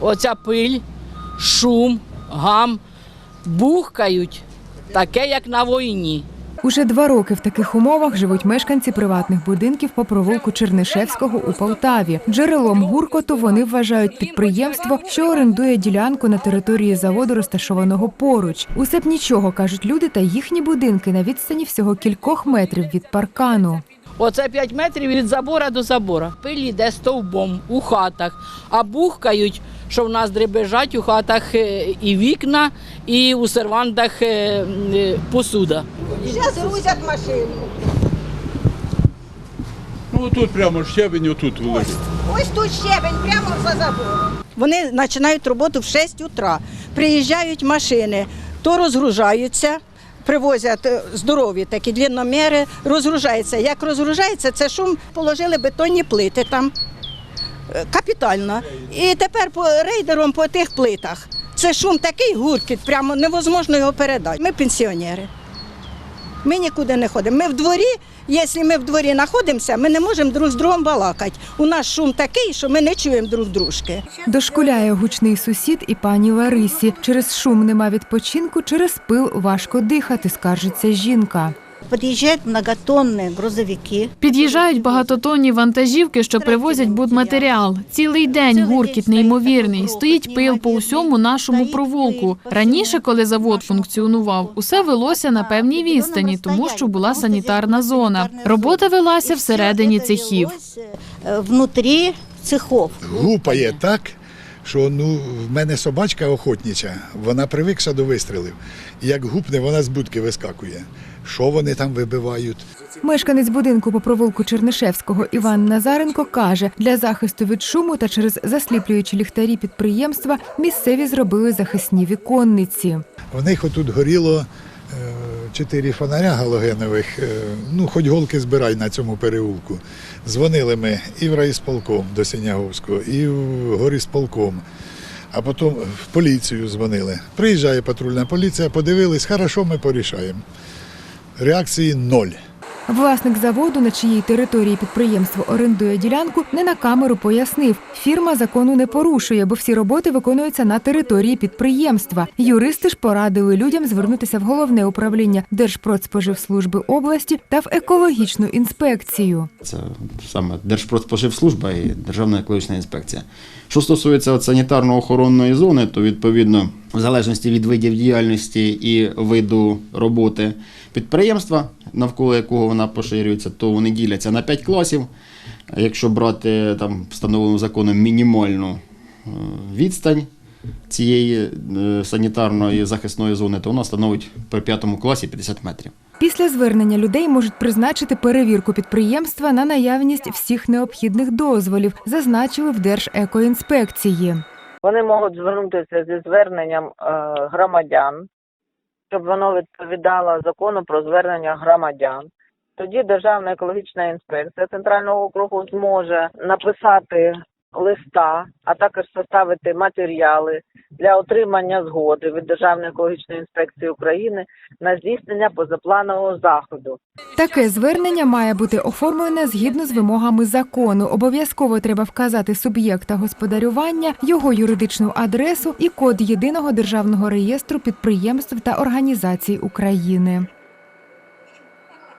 оця пиль, шум, гам, бухкають, таке, як на війні. Уже два роки в таких умовах живуть мешканці приватних будинків по провулку Чернишевського у Полтаві. Джерелом гуркоту вони вважають підприємство, що орендує ділянку на території заводу, розташованого поруч. Усе б нічого кажуть люди, та їхні будинки на відстані всього кількох метрів від паркану. Оце 5 метрів від забора до забора. Пиль йде стовбом у хатах, а бухкають, що в нас дребежать у хатах е, і вікна, і у сервантах е, е, посуда. Зараз грузять машину. Ну тут прямо щебень, отут вилазить. Ось тут щебень, прямо за забором. Вони починають роботу в 6 утра. Приїжджають машини, то розгружаються. Привозять здорові такі длинноміри, розгружається. Як розгружається, це шум, положили бетонні плити там капітально. І тепер по рейдером по тих плитах. Це шум такий гуркіт, прямо невозможно його передати. Ми пенсіонери. Ми нікуди не ходимо. Ми в дворі, якщо ми в дворі знаходимося, ми не можемо друг з другом балакати. У нас шум такий, що ми не чуємо друг дружки. Дошкуляє гучний сусід і пані Ларисі. Через шум нема відпочинку, через пил важко дихати, скаржиться жінка. Подъезжают многотонные грузовики. Під'їжджають багатотонні вантажівки, що привозять будматеріал. Цілий день гуркіт неймовірний. Стоїть пил по усьому нашому провулку. Раніше, коли завод функціонував, усе велося на певній відстані, тому що була санітарна зона. Робота велася всередині цехів. Э, Внутри цехов. гупає так, що ну, в мене собачка охотнича, вона привикша до вистрілів. І як гупне, вона з будки вискакує. Що вони там вибивають? Мешканець будинку по провулку Чернишевського Іван Назаренко каже, для захисту від шуму та через засліплюючі ліхтарі підприємства місцеві зробили захисні віконниці. В них отут горіло е, чотири фонаря галогенових. е, Ну, хоч голки збирай на цьому переулку. Дзвонили ми і в райсполком до Синяговського, і в горісполком. А потім в поліцію дзвонили. Приїжджає патрульна поліція, подивились, хорошо, ми порішаємо. Реакції ноль. Власник заводу, на чиїй території підприємство орендує ділянку, не на камеру пояснив, фірма закону не порушує, бо всі роботи виконуються на території підприємства. Юристи ж порадили людям звернутися в головне управління Держпродспоживслужби області та в екологічну інспекцію. Це саме Держпродспоживслужба і Державна екологічна інспекція. Що стосується санітарно-охоронної зони, то відповідно, в залежності від видів діяльності і виду роботи підприємства, навколо якого вона поширюється, то вони діляться на 5 класів. Якщо брати там встановлену законом мінімальну е, відстань цієї е, санітарної захисної зони, то вона становить при п'ятому класі 50 метрів. Після звернення людей можуть призначити перевірку підприємства на наявність всіх необхідних дозволів, зазначили в Держекоінспекції. Вони можуть звернутися зі зверненням е, громадян, щоб воно відповідало закону про звернення громадян. Тоді Державна екологічна інспекція центрального округу зможе написати листа, а також составити матеріали для отримання згоди від Державної екологічної інспекції України на здійснення позапланового заходу. Таке звернення має бути оформлене згідно з вимогами закону. Обов'язково треба вказати суб'єкта господарювання, його юридичну адресу і код єдиного державного реєстру підприємств та організацій України.